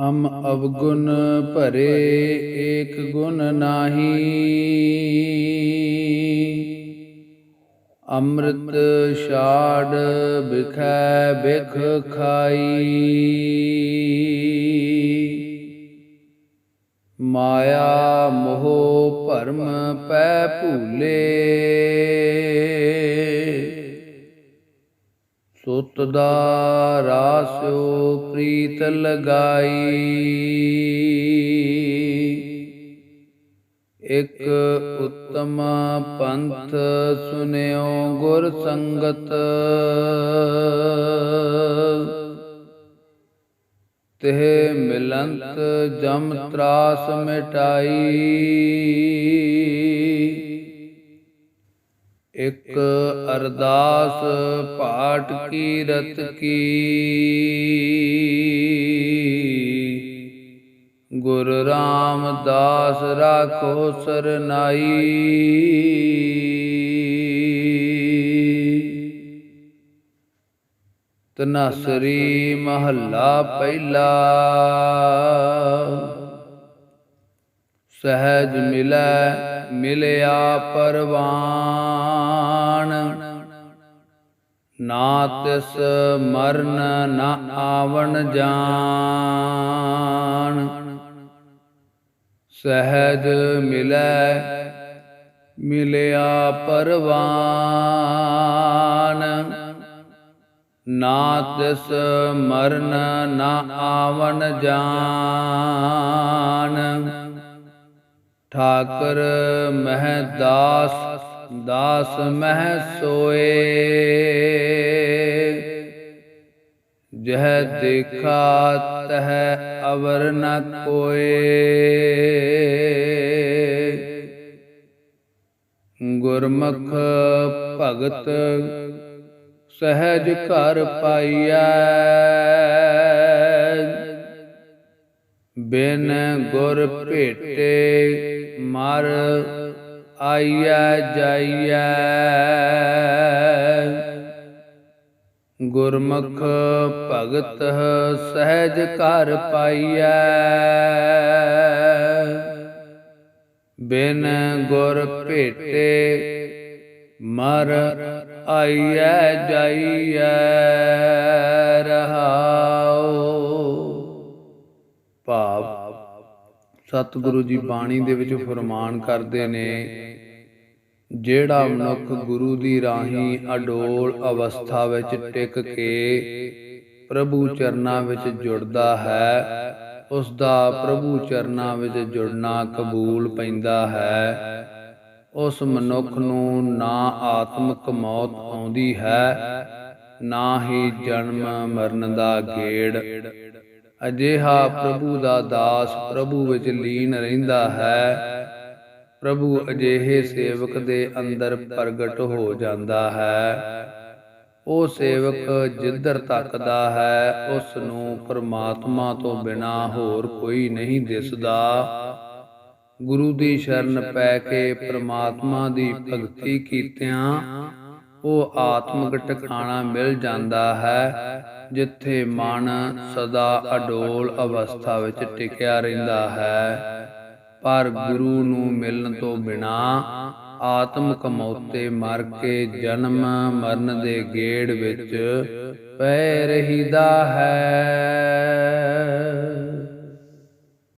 ਹਮ ਅਵਗੁਣ ਭਰੇ ਏਕ ਗੁਣ ਨਾਹੀ। ਅੰਮ੍ਰਿਤ ਛਾੜ ਬਿਖੈ ਬਿਖ ਖਾਈ। ਮਾਇਆ ਮੋਹ ਭਰਮ ਪੈ ਭੂਲੇ। ਸੁਤ ਦਾ ਰਾਸਿਓ ਪ੍ਰੀਤ ਲਗਾਈ। ਇਕ ਉਤਮ ਪੰਥ ਸੁਨਿਓ ਗੁਰ ਸੰਗਤ। ਤਿਹ ਮਿਲੰਤ ਜਮ ਤਰਾਸ ਮਿਟਾਈ। ਇਕ ਅਰਦਾਸ ਪਾਠ ਕੀਰਤ ਕੀ। ਗੁਰ ਰਾਮਦਾਸ ਰਾਖੋ ਸਰਨਾਈ। ਤਨਸਰੀ ਮਹੱਲਾ ਪਹਿਲਾ। ਸਹਿਜ ਮਿਲੈ ਮਿਲਿਆ ਪਰਵਾਨ। ਨਾ ਤਿਸ ਮਰਨ ਨਾ ਆਵਣ ਜਾਣ। ਸਹਿਜ ਮਿਲੈ, ਮਿਲਿਆ ਪਰਵਾਨ। ਨਾ ਤਿਸ ਮਰਨ ਨਾ ਆਵਣ ਜਾਣ। ਠਾਕਰ ਮਹਿ ਦਾਸ ਦਾਸ ਮਹਿ ਸੋਏ। ਜਹ ਦੇਖਾ ਤਹ ਅਵਰ ਨ ਕੋਏ। ਗੁਰਮੁਖ ਭਗਤ ਸਹਿਜ ਘਰ ਪਾਈਐ। ਬਿਨ ਗੁਰ ਭੇਟੇ ਮਰ ਆਈਐ, ਜਾਈਐ। ਗੁਰਮੁਖ ਭਗਤ ਸਹਿਜ ਘਰ ਪਾਈਐ। ਬਿਨ ਗੁਰ ਭੇਟੇ ਮਰ ਆਈਐ, ਜਾਈਐ, ਰਹਾਉ। ਭਾਵ ਸਤਿਗੁਰੂ ਜੀ ਬਾਣੀ ਦੇ ਵਿੱਚ ਫਰਮਾਨ ਕਰਦੇ ਨੇ ਜਿਹੜਾ ਮਨੁੱਖ ਗੁਰੂ ਦੀ ਰਾਹੀਂ ਅਡੋਲ ਅਵਸਥਾ ਵਿੱਚ ਟਿਕ ਕੇ ਪ੍ਰਭੂ ਚਰਨਾਂ ਵਿੱਚ ਜੁੜਦਾ ਹੈ ਉਸ ਦਾ ਪ੍ਰਭੂ ਚਰਨਾਂ ਵਿੱਚ ਜੁੜਨਾ ਕਬੂਲ ਪੈਂਦਾ ਹੈ। ਉਸ ਮਨੁੱਖ ਨੂੰ ਨਾ ਆਤਮਿਕ ਮੌਤ ਆਉਂਦੀ ਹੈ ਨਾ ਹੀ ਜਨਮ ਮਰਨ ਦਾ ਗੇੜ। ਅਜਿਹਾ ਪ੍ਰਭੂ ਦਾ ਦਾਸ ਪ੍ਰਭੂ ਵਿੱਚ ਲੀਨ ਰਹਿੰਦਾ ਹੈ। ਪ੍ਰਭੂ ਅਜਿਹੇ ਸੇਵਕ ਦੇ ਅੰਦਰ ਪ੍ਰਗਟ ਹੋ ਜਾਂਦਾ ਹੈ। ਉਹ ਸੇਵਕ ਜਿੱਧਰ ਤੱਕਦਾ ਹੈ, ਉਸ ਨੂੰ ਪਰਮਾਤਮਾ ਤੋਂ ਬਿਨਾ ਹੋਰ ਕੋਈ ਨਹੀਂ ਦਿਸਦਾ। ਗੁਰੂ ਦੀ ਸ਼ਰਨ ਪੈ ਕੇ ਪਰਮਾਤਮਾ ਦੀ ਭਗਤੀ ਕੀਤਿਆਂ ਉਹ ਆਤਮਿਕ ਟਿਕਾਣਾ ਮਿਲ ਜਾਂਦਾ ਹੈ, ਜਿੱਥੇ ਮਨ ਸਦਾ ਅਡੋਲ ਅਵਸਥਾ ਵਿੱਚ ਟਿਕਿਆ ਰਹਿੰਦਾ ਹੈ। ਪਰ ਗੁਰੂ ਨੂੰ ਮਿਲਣ ਤੋਂ ਬਿਨਾ ਆਤਮਿਕ ਮੌਤੇ ਮਰ ਕੇ ਜਨਮ ਮਰਨ ਦੇ ਗੇੜ ਵਿੱਚ ਪੈ ਰਹੀਦਾ ਹੈ।